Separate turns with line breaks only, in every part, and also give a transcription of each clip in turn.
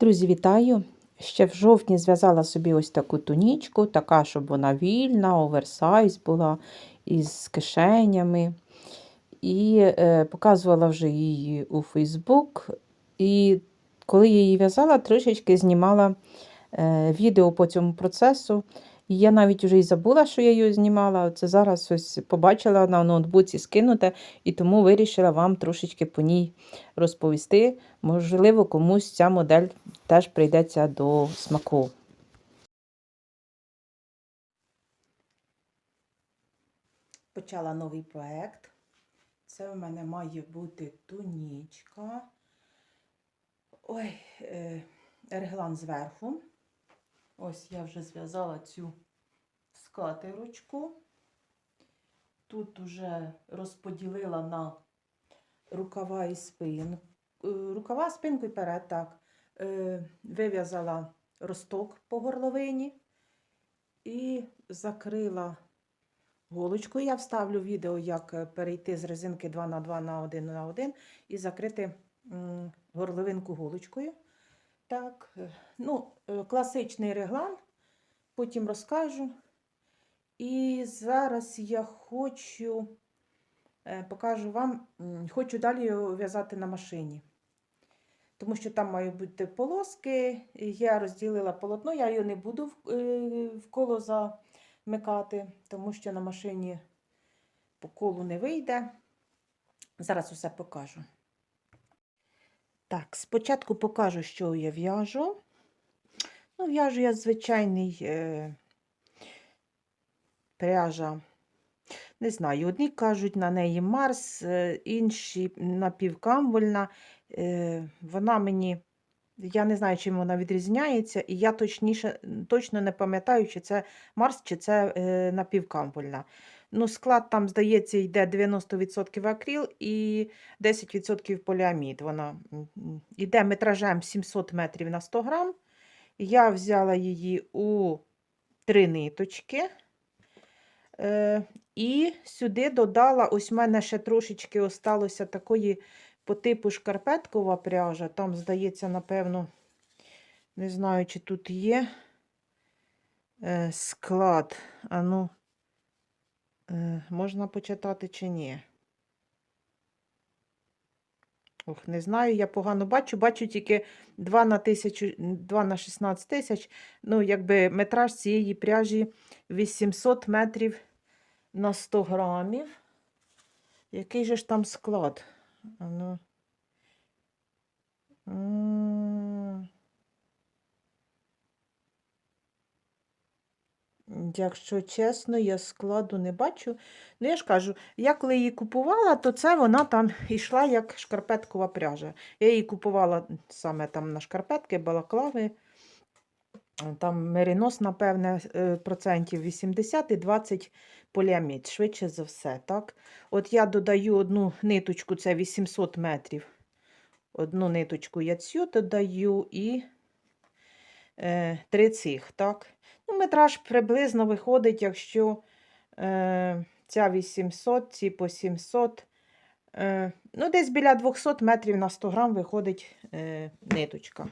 Друзі, вітаю! Ще в жовтні зв'язала собі ось таку тунічку, така, щоб вона вільна, оверсайз була із кишенями. І е, показувала вже її у Фейсбук. І коли я її в'язала, трішечки знімала е, відео по цьому процесу. Я навіть вже і забула, що я її знімала. Це зараз ось побачила на ноутбуці скинуте, і тому вирішила вам трошечки по ній розповісти. Можливо, комусь ця модель теж прийдеться до смаку. Почала новий проект. Це у мене має бути тунічка. Ой, е, реглан зверху. Ось я вже зв'язала цю скатерочку. Тут уже розподілила на рукава і спинку. Рукава, спинку і перед, так. Е, Вив'язала росток по горловині і закрила голочку. Я вставлю відео, як перейти з резинки 2 на 2 на 1 на 1 і закрити горловинку голочкою. Так, е, ну, е, класичний реглан, потім розкажу. І зараз я хочу, е, покажу вам, хочу далі в'язати на машині. Тому що там мають бути полоски. Я розділила полотно, я його не буду в коло замикати, тому що на машині по колу не вийде. Зараз усе покажу. Так, спочатку покажу, що я в'яжу. Ну, в'яжу я звичайний е, пряжа. Не знаю, одні кажуть на неї Марс, е, інші напівкамвольна. Е, вона мені, я не знаю, чим вона відрізняється, і я точніше, точно не пам'ятаю, чи це Марс, чи це е, напівкамвольна. Ну, склад там, здається, йде 90% акрил і 10% поліамід. Вона йде метражем 700 метрів на 100 грам. Я взяла її у три ниточки. Е, і сюди додала, ось в мене ще трошечки осталося такої по типу шкарпеткова пряжа. Там, здається, напевно, не знаю, чи тут є е, склад. А ну, можна почитати чи ні. Ох, не знаю, я погано бачу. Бачу тільки 2 на, 1000, 2 на 16 тисяч. Ну, якби метраж цієї пряжі 800 метрів на 100 грамів. Який же ж там склад? Ну. Якщо чесно, я складу не бачу. Ну, я ж кажу, я коли її купувала, то це вона там йшла як шкарпеткова пряжа. Я її купувала саме там на шкарпетки, балаклави. Там меринос, напевне, е, процентів 80 і 20 поліамід, швидше за все. так? От я додаю одну ниточку, це 800 метрів. Одну ниточку я цю додаю і е, три цих. так? Ну, метраж приблизно виходить, якщо е, ця 800, ці по 700. Е, ну, десь біля 200 метрів на 100 грам виходить е, ниточка.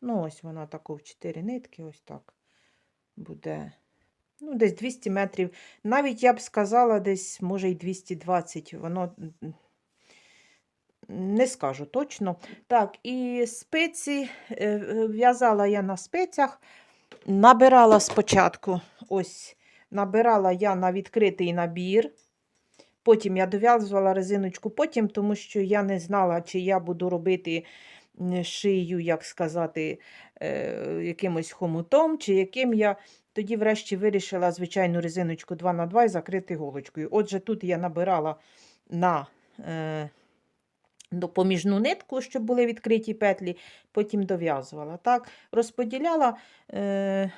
Ну, ось вона тако в 4 нитки, ось так буде. Ну, десь 200 метрів. Навіть я б сказала, десь, може, й 220. Воно не скажу точно. Так, і спиці е, е, в'язала я на спицях. Набирала спочатку, ось, набирала я на відкритий набір. Потім я дов'язувала резиночку потім, тому що я не знала, чи я буду робити шию, як сказати, е, якимось хомутом, чи яким я. Тоді, врешті, вирішила звичайну резиночку 2 на 2 і закрити голочкою. Отже, тут я набирала на е, допоміжну нитку, щоб були відкриті петлі, потім дов'язувала. Так, розподіляла, е,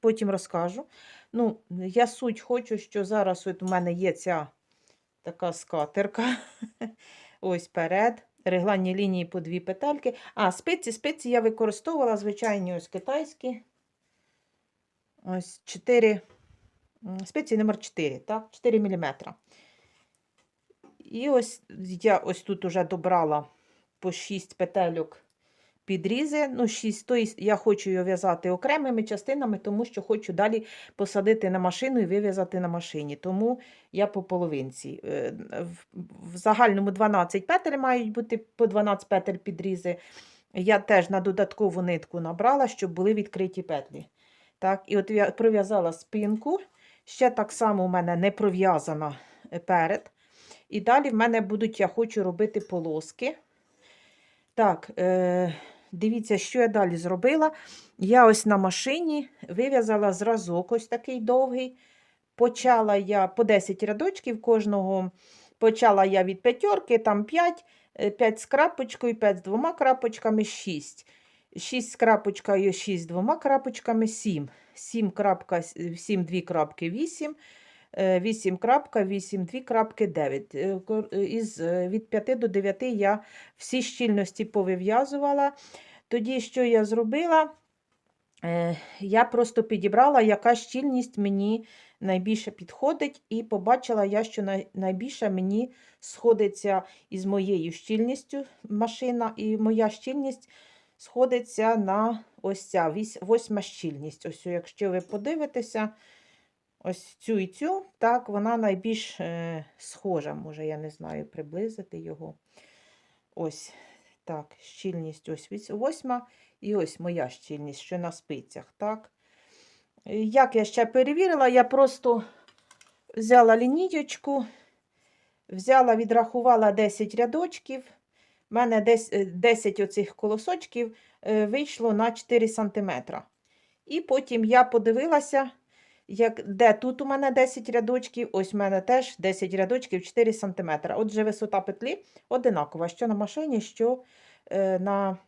потім розкажу. Ну, Я суть хочу, що зараз от у мене є ця така скатерка. Ось перед. Регланні лінії по дві петельки. А, спиці, спиці я використовувала звичайні ось китайські. Ось 4. Спиці номер 4, так? 4 мм. І ось я ось тут уже добрала по 6 петельок підрізи. Ну, 6, то я хочу його в'язати окремими частинами, тому що хочу далі посадити на машину і вив'язати на машині. Тому я по половинці. Е, В, загальному 12 петель мають бути по 12 петель підрізи. Я теж на додаткову нитку набрала, щоб були відкриті петлі. Так, і от я пров'язала спинку. Ще так само у мене не пров'язана перед. І далі в мене будуть, я хочу робити полоски. Так, е, дивіться, що я далі зробила. Я ось на машині вив'язала зразок, ось такий довгий. Почала я по 10 рядочків кожного. Почала я від п'ятерки, там 5, 5 з крапочкою, 5 з двома крапочками, 6. 6 з крапочкою, 6 з двома крапочками, 7. 7 крапка, 7 2 крапки, 8. 8 крапка, 8 2 крапки, 9. Е, кор- е, Із, е, від 5 до 9 я всі щільності повив'язувала. Тоді, що я зробила? Е, Я просто підібрала, яка щільність мені найбільше підходить, і побачила я, що найбільше мені сходиться із моєю щільністю машина, і моя щільність сходиться на ось ця восьма щільність. Ось, якщо ви подивитеся, ось цю і цю, так, вона найбільш е, схожа, може, я не знаю, приблизити його. Ось так, щільність ось восьма. І ось моя щільність, що на спицях, так? Е, Як я ще перевірила, я просто взяла лінієчку, взяла, відрахувала 10 рядочків. У мене десь е, 10 оцих колосочків е, вийшло на 4 см. І потім я подивилася, як, де тут у мене 10 рядочків, ось у мене теж 10 рядочків 4 см. Отже, висота петлі одинакова, що на машині, що е, на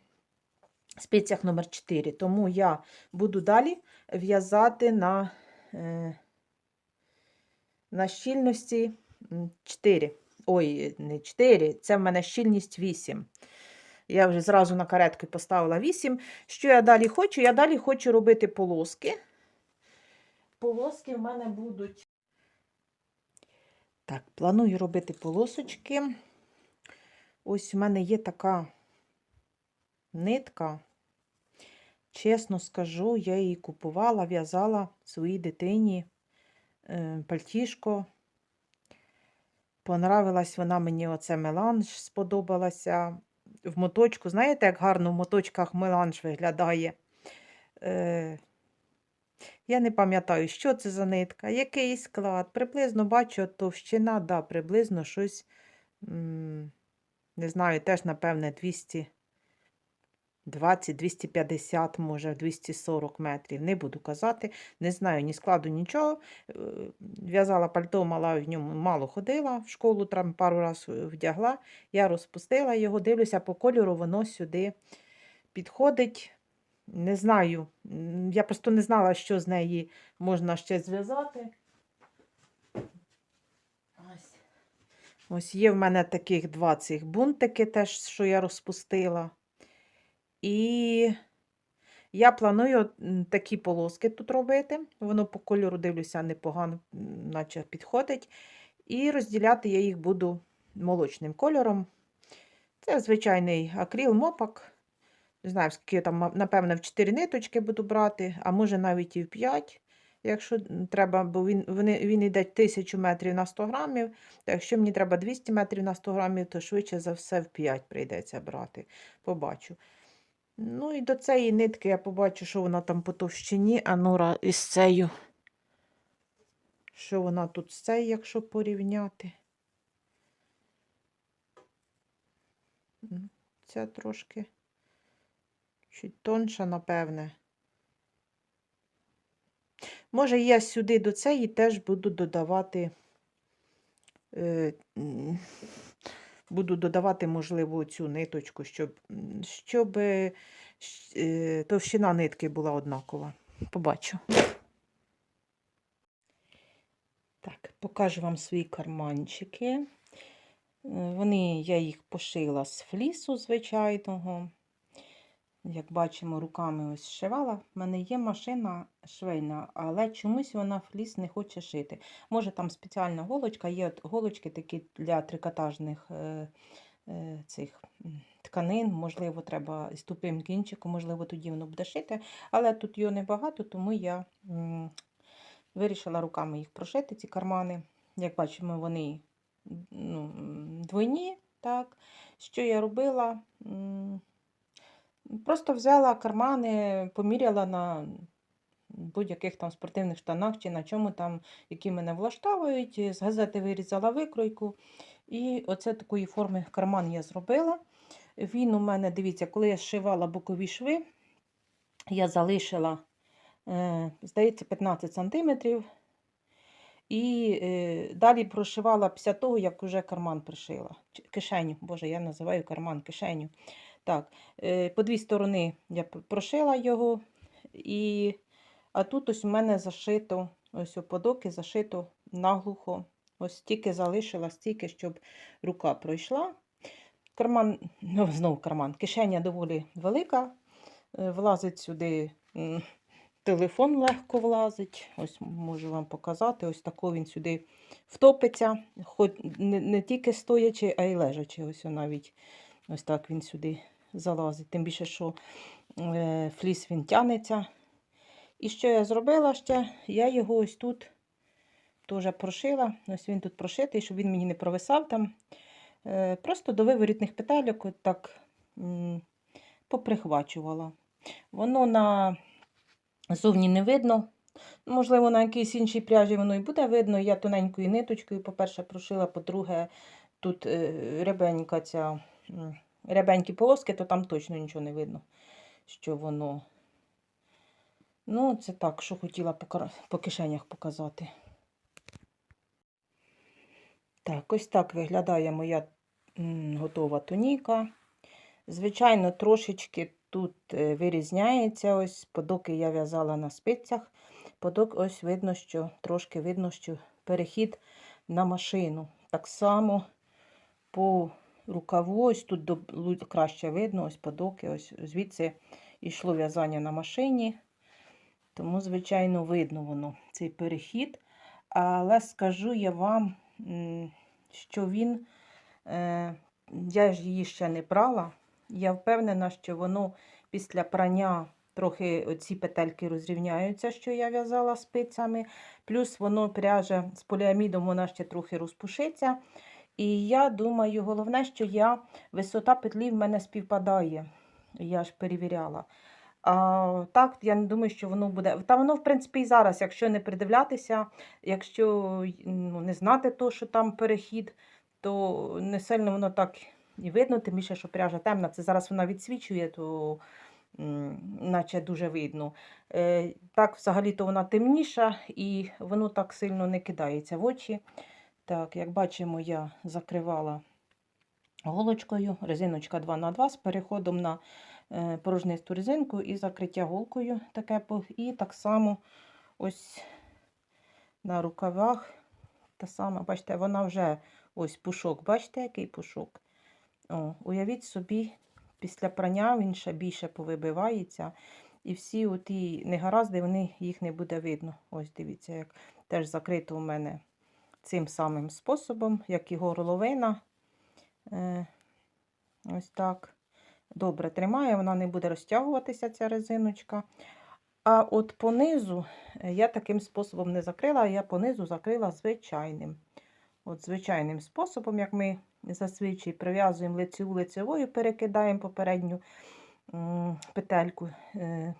спицях номер 4. Тому я буду далі в'язати на, е, на щільності 4. Ой, не 4, це в мене щільність 8. Я вже зразу на каретки поставила 8. Що я далі хочу? Я далі хочу робити полоски. Полоски в мене будуть. Так, планую робити полосочки. Ось у мене є така нитка. Чесно скажу, я її купувала, в'язала своїй дитині е, пальтішко. Понравилась вона мені оце меланж, сподобалася. В моточку, знаєте, як гарно в моточках меланж виглядає. Е, я не пам'ятаю, що це за нитка, який склад. Приблизно бачу, товщина, да, приблизно щось, не знаю, теж, напевне, 200. 20-250, може, 240 метрів. Не буду казати, не знаю ні складу, нічого. Е, В'язала пальто, мала в ньому мало ходила, в школу там пару разів вдягла. Я розпустила його, дивлюся по кольору, воно сюди підходить. Не знаю. Я просто не знала, що з неї можна ще зв'язати. Ось. Ось є в мене таких два цих бунтики, теж, що я розпустила. І я планую такі полоски тут робити. Воно по кольору дивлюся непогано, наче підходить. І розділяти я їх буду молочним кольором. Це звичайний акрил мопак. Не знаю, скільки я там, напевно, в 4 ниточки буду брати, а може навіть і в 5, якщо треба, бо він, вони, він йде 1000 метрів на 100 грамів. То якщо мені треба 200 метрів на 100 грамів, то швидше за все в 5 прийдеться брати. Побачу. Ну і до цієї нитки я побачу, що вона там по товщині, а нора із цією. Що вона тут з цією, якщо порівняти. Ця трошки чуть тонша, напевне. Може, я сюди до цієї теж буду додавати, е, буду додавати, можливо, цю ниточку, щоб, щоб е, е, товщина нитки була однакова. Побачу. Так, покажу вам свої карманчики. Е, Вони, я їх пошила з флісу звичайного. Як бачимо, руками ось зшивала. В мене є машина швейна, але чомусь вона фліс не хоче шити. Може, там спеціальна голочка, є от голочки такі для трикотажних е, е, цих тканин, можливо, треба з тупим кінчиком, можливо, тоді воно буде шити. Але тут його небагато, тому я м, вирішила руками їх прошити, ці кармани. Як бачимо, вони ну, двойні. Так. Що я робила? Просто взяла кармани, поміряла на будь-яких там спортивних штанах чи на чому там, які мене влаштовують. З газети вирізала викройку. І оце такої форми карман я зробила. Він у мене, дивіться, коли я зшивала бокові шви, я залишила, е, здається, 15 см. І е, далі прошивала після того, як вже карман пришила. Кишеню, боже, я називаю карман кишеню. Так, е, по дві сторони я прошила його, і, а тут ось у мене зашито, ось подоки зашито наглухо. Ось стільки залишила, стільки, щоб рука пройшла. Карман, ну, знову карман, кишеня доволі велика. е, Влазить сюди телефон легко влазить. Ось можу вам показати. Ось тако він сюди втопиться. Хоч не, не тільки стоячи, а й лежачи. Ось навіть ось так він сюди залазить. Тим більше, що е, фліс він тянеться. І що я зробила ще? Я його ось тут теж прошила. Ось він тут прошитий, щоб він мені не провисав там. Е, Просто до виворітних петельок так поприхвачувала. Воно на зовні не видно. Можливо, на якійсь іншій пряжі воно і буде видно. Я тоненькою ниточкою, по-перше, прошила, по-друге, тут е, рябенька ця, рябенькі полоски, то там точно нічого не видно, що воно. Ну, це так, що хотіла по, кишенях показати. Так, ось так виглядає моя готова туніка. Звичайно, трошечки тут е, вирізняється. Ось подоки я в'язала на спицях. Подок ось видно, що трошки видно, що перехід на машину. Так само по рукаву, ось тут краще видно, ось подоки, ось звідси йшло в'язання на машині. Тому, звичайно, видно воно, цей перехід. Але скажу я вам, що він, е, я ж її ще не прала. Я впевнена, що воно після прання трохи оці петельки розрівняються, що я в'язала спицями. Плюс воно пряже з поліамідом, вона ще трохи розпушиться. І я думаю, головне, що я висота петлі в мене співпадає. Я ж перевіряла. А, так, я не думаю, що воно буде. Та воно, в принципі, і зараз, якщо не придивлятися, якщо ну, не знати то, що там перехід, то не сильно воно так і видно, тим більше, що пряжа темна. Це зараз вона відсвічує, то наче дуже видно. Е, так, взагалі-то вона темніша і воно так сильно не кидається в очі. Так, як бачимо, я закривала голочкою, резиночка 2х2 з переходом на е, порожнисту резинку і закриття голкою таке. І так само ось на рукавах. Та сама, бачите, вона вже ось пушок. Бачите, який пушок? О, уявіть собі, після прання він ще більше повибивається. І всі оті негаразди, вони, їх не буде видно. Ось дивіться, як теж закрито у мене цим самим способом, як і горловина. Е, ось так. Добре тримає, вона не буде розтягуватися, ця резиночка. А от понизу е, я таким способом не закрила, я понизу закрила звичайним. От звичайним способом, як ми зазвичай прив'язуємо лицеву лицевою, перекидаємо попередню петельку, е, е,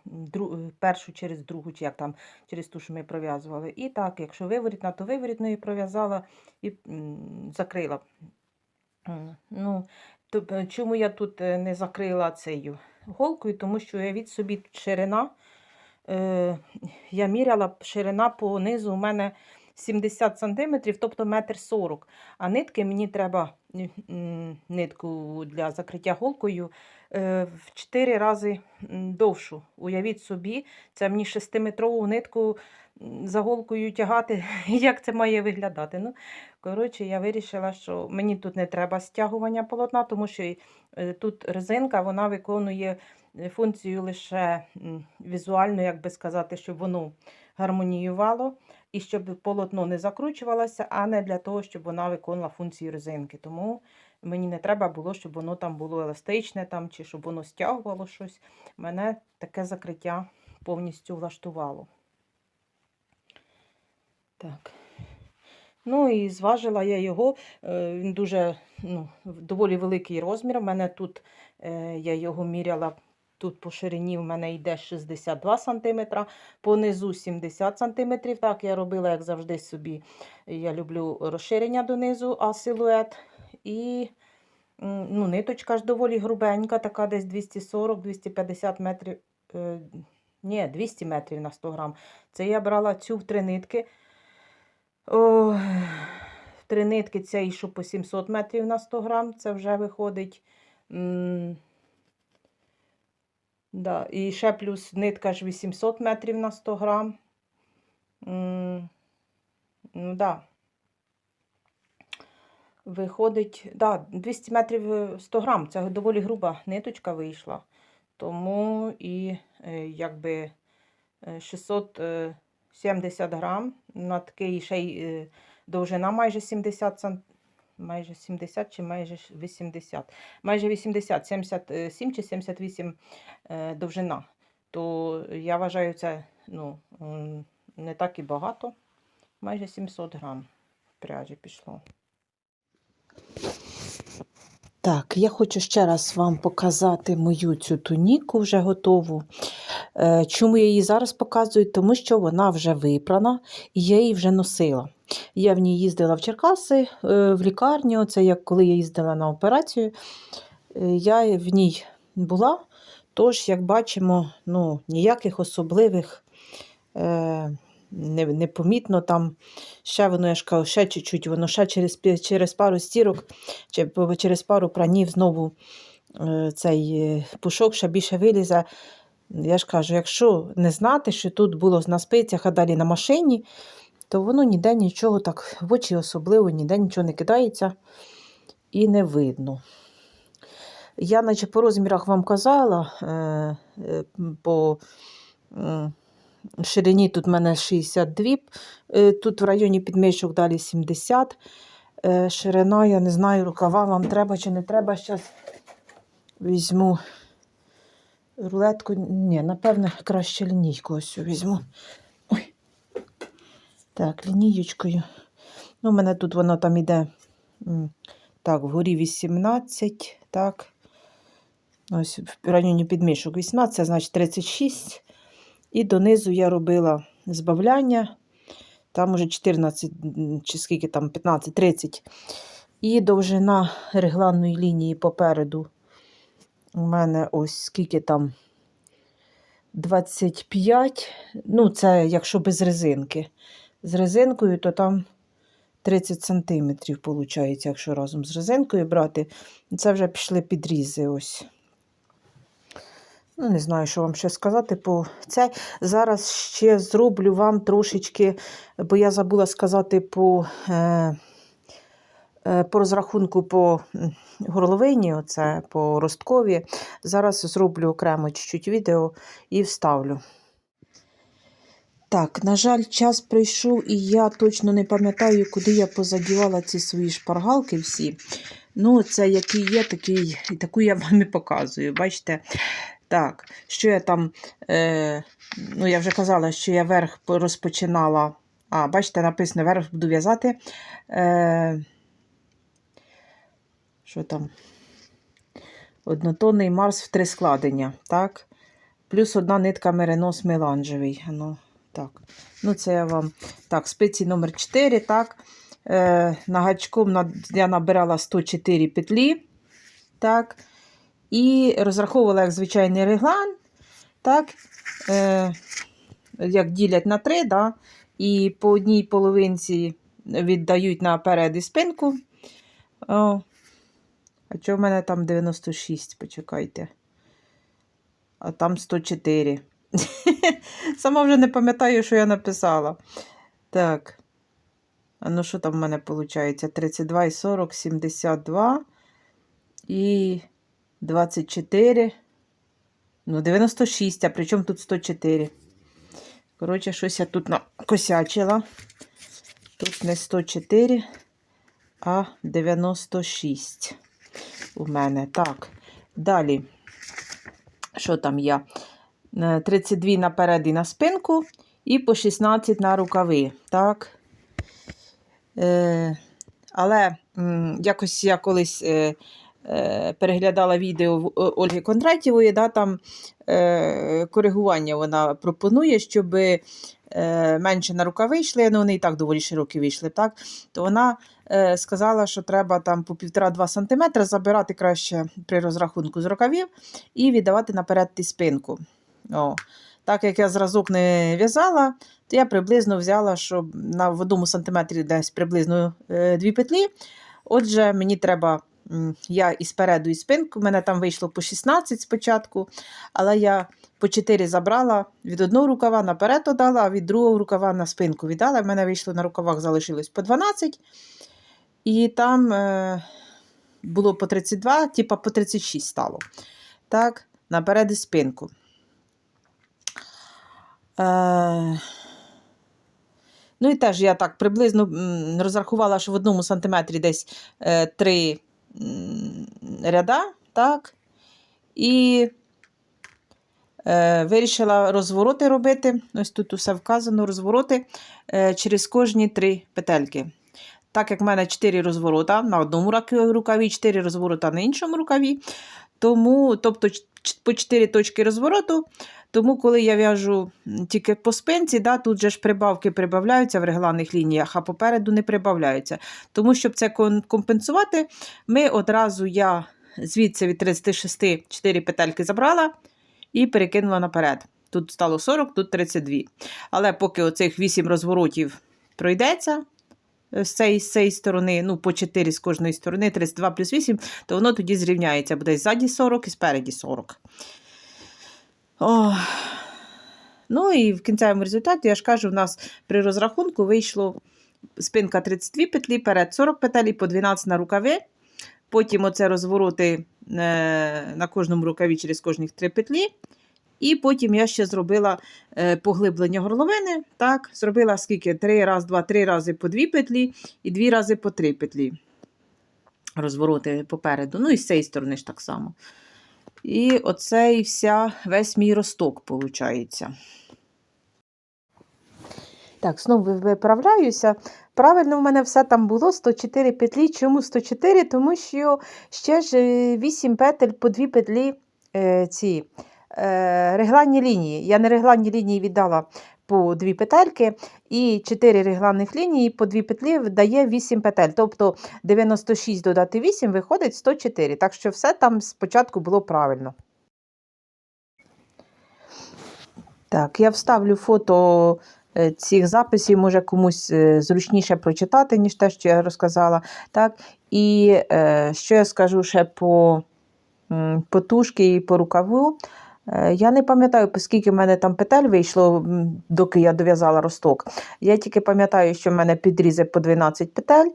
першу через другу, чи як там, через ту, що ми пров'язували. І так, якщо виворітна, то виворітною пров'язала і закрила. Ну, то, е, чому я тут не закрила цією голкою? Тому що я від собі ширина, я міряла ширина по низу у мене 70 см, тобто метр 40 А нитки мені треба нитку для закриття голкою е, в 4 рази довшу. Уявіть собі, це мені 6-метрову нитку за голкою тягати, як це має виглядати. Ну, коротше, я вирішила, що мені тут не треба стягування полотна, тому що е, тут резинка вона виконує е, функцію лише візуально, як би сказати, щоб воно гармоніювало і щоб полотно не закручувалося, а не для того, щоб вона виконувала функцію резинки. Тому мені не треба було, щоб воно там було еластичне там, чи щоб воно стягувало щось. Мене таке закриття повністю влаштувало. Так. Ну і зважила я його. е, Він дуже ну, доволі великий розмір. У мене тут е, я його міряла. Тут по ширині в мене йде 62 см, по низу 70 см. Так, я робила, як завжди, собі. Я люблю розширення донизу, а силует. І ну, ниточка ж доволі грубенька, така десь 240-250 метрів. Е, ні, 200 метрів на 100 грам. Це я брала цю в три нитки. О, в три нитки це йшов по 700 метрів на 100 грам. Це вже виходить. Да, і ще плюс нитка ж 800 метрів на 100 грам. Ну, да. Виходить, да, 200 метрів е, 100 грам. Це доволі груба ниточка вийшла. Тому і е, якби е, 670 грам на такий ще й е, довжина майже 70 см. Майже 70 чи майже 80. Майже 80, 77 чи 78 е, довжина. То я вважаю, це ну, не так і багато. Майже 700 грам пряжі пішло. Так, я хочу ще раз вам показати мою цю туніку вже готову. Е, Чому я її зараз показую? Тому що вона вже випрана і я її вже носила. Я в ній їздила в Черкаси, е, в лікарню. Це як коли я їздила на операцію. Е, Я в ній була. Тож, як бачимо, ну, ніяких особливих е, не, непомітно там. Ще воно, я ж кажу, ще чуть-чуть, воно ще через, через пару стірок, чи через пару пранів знову е, цей е, пушок ще більше вилізе. Я ж кажу, якщо не знати, що тут було на спицях, а далі на машині, то воно ніде нічого так в очі особливо, ніде нічого не кидається і не видно. Я, наче по розмірах вам казала, е, е, по ширині тут в мене 62, е, тут в районі підмишок далі 70. Е, Ширина, я не знаю, рукава вам треба чи не треба. Зараз візьму рулетку. Ні, напевно, краще лінійку ось візьму. Так, лінієчкою. Ну, у мене тут воно там іде. Так, вгорі 18, так. Ось в районі підмішок 18, значить 36. І донизу я робила збавляння. Там уже 14, чи скільки там, 15, 30. І довжина регланної лінії попереду. У мене ось скільки там 25. Ну, це якщо без резинки. З резинкою, то там 30 сантиметрів, виходить, якщо разом з резинкою брати. Це вже пішли підрізи ось. Ну, не знаю, що вам ще сказати по це. Зараз ще зроблю вам трошечки, бо я забула сказати по, е, е, по розрахунку по горловині, оце по росткові. Зараз зроблю окремо чуть-чуть відео і вставлю. Так, на жаль, час прийшов, і я точно не пам'ятаю, куди я позадівала ці свої шпаргалки всі. Ну, це який є, такий, і таку я вам і показую. Бачите? Так, що я там, е, ну я вже казала, що я верх розпочинала. А, бачите, написано, верх буду в'язати. Е, що там? Однотонний Марс в три складення. Так? Плюс одна нитка меринос меланжевий. Ну, так. Ну, це я вам. Так, спиці номер 4, так. Е, на гачком на- я набирала 104 петлі. Так. І розраховувала як звичайний реглан. Так. Е, як ділять на 3, да, і по одній половинці віддають наперед і спинку. О, а чого в мене там 96, почекайте. А там 104. Сама вже не пам'ятаю, що я написала. Так. А ну що там в мене виходить? 32 і 40, 72 і 24. Ну, 96, а при чому тут 104? Коротше, щось я тут накосячила. Тут не 104, а 96 у мене. Так, далі. Що там я? Е, 32 наперед і на спинку, і по 16 на рукави. Так. Е, але якось я колись е, е, переглядала відео Ольги Кондратєвої, да, там е, коригування вона пропонує, щоб е, менше на рукави йшли, ну вони і так доволі широкі вийшли, так? то вона е, сказала, що треба там по 1,5-2 см забирати краще при розрахунку з рукавів і віддавати наперед ті спинку. О. Так як я зразок не в'язала, то я приблизно взяла, щоб на в одному сантиметрі десь приблизно е, дві петлі. Отже, мені треба, я і спереду, і спинку, в мене там вийшло по 16 спочатку, але я по 4 забрала від одного рукава наперед додала, а від другого рукава на спинку віддала. В мене вийшло на рукавах залишилось по 12. І там е, було по 32, типа по 36 стало. Так, наперед і спинку. Е, ну і теж я так приблизно розрахувала, що в одному сантиметрі десь е, три ряда, так? І е, вирішила розвороти робити. Ось тут усе вказано, розвороти через кожні три петельки. Так як в мене 4 розворота на одному рукаві, 4 розворота на іншому рукаві, тому, тобто по 4 точки розвороту, тому коли я в'яжу тільки по спинці, да, тут же ж прибавки прибавляються в регланних лініях, а попереду не прибавляються. Тому, щоб це компенсувати, ми одразу я звідси від 36 4 петельки забрала і перекинула наперед. Тут стало 40, тут 32. Але поки оцих 8 розворотів пройдеться, з цієї, з цієї сторони, ну, по 4 з кожної сторони, 32 плюс 8, то воно тоді зрівняється. Буде ззаді 40 і спереді 40. О. Ну і в кінцевому результаті, я ж кажу, у нас при розрахунку вийшло спинка 32 петлі, перед 40 петель по 12 на рукави. Потім оце розвороти е, на кожному рукаві через кожних 3 петлі. І потім я ще зробила е, поглиблення горловини. Так, зробила скільки? 3 раз, 2, 3 рази по 2 петлі і 2 рази по 3 петлі. Розвороти попереду. Ну і з цієї сторони ж так само. І оце і вся, весь мій росток, виходить. Так, знову виправляюся. Правильно, в мене все там було 104 петлі. Чому 104? Тому що ще ж 8 петель по 2 петлі е, ці е, регланні лінії. Я не регланні лінії віддала по 2 петельки, і 4 регланних лінії по 2 петлі дає 8 петель. Тобто 96 додати 8 виходить 104. Так що все там спочатку було правильно. Так, я вставлю фото е, цих записів, може комусь е, зручніше прочитати, ніж те, що я розказала. Так? І е, що я скажу ще по, м, по тушки і по рукаву. Е, Я не пам'ятаю, скільки в мене там петель вийшло, доки я дов'язала росток. Я тільки пам'ятаю, що в мене підрізи по 12 петель.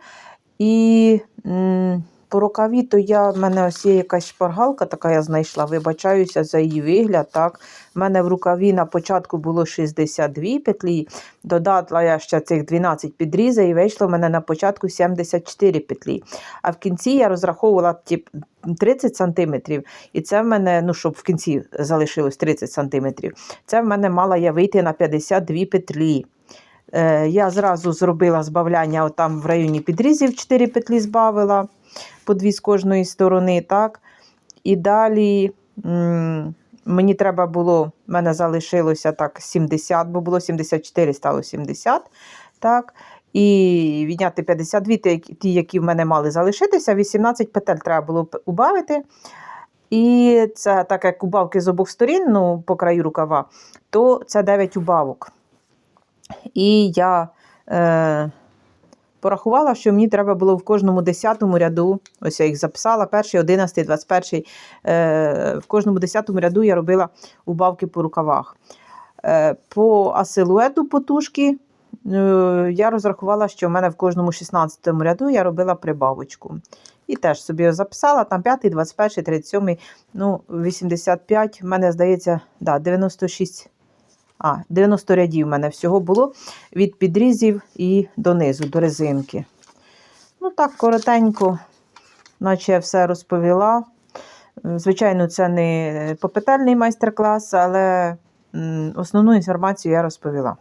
І м, по рукаві, то я, в мене ось є якась шпаргалка, така я знайшла, вибачаюся за її вигляд. так. У мене в рукаві на початку було 62 петлі, додала я ще цих 12 підрізів і вийшло в мене на початку 74 петлі. А в кінці я розраховувала тип, 30 см, і це в мене, ну щоб в кінці залишилось 30 см, це в мене мала я вийти на 52 петлі. Е, я зразу зробила збавляння там в районі підрізів 4 петлі збавила по дві з кожної сторони. так. І далі мені треба було, в мене залишилося так 70, бо було 74, стало 70. так. І відняти 52, ті, які в мене мали залишитися, 18 петель треба було убавити. І це так як убавки з обох сторін, ну, по краю рукава, то це 9 убавок. І я е, порахувала, що мені треба було в кожному 10 ряду, ось я їх записала, перший, 11, 21, е, в кожному 10 ряду я робила убавки по рукавах. Е, По асилуету потужки е, я розрахувала, що в мене в кожному 16 ряду я робила прибавочку. І теж собі записала там 5, 21, 37, ну, 85, в мене здається, да, 96. А, 90 рядів в мене всього було від підрізів і донизу, до резинки. Ну, так, коротенько, наче я все розповіла. Звичайно, це не попитальний майстер-клас, але основну інформацію я розповіла.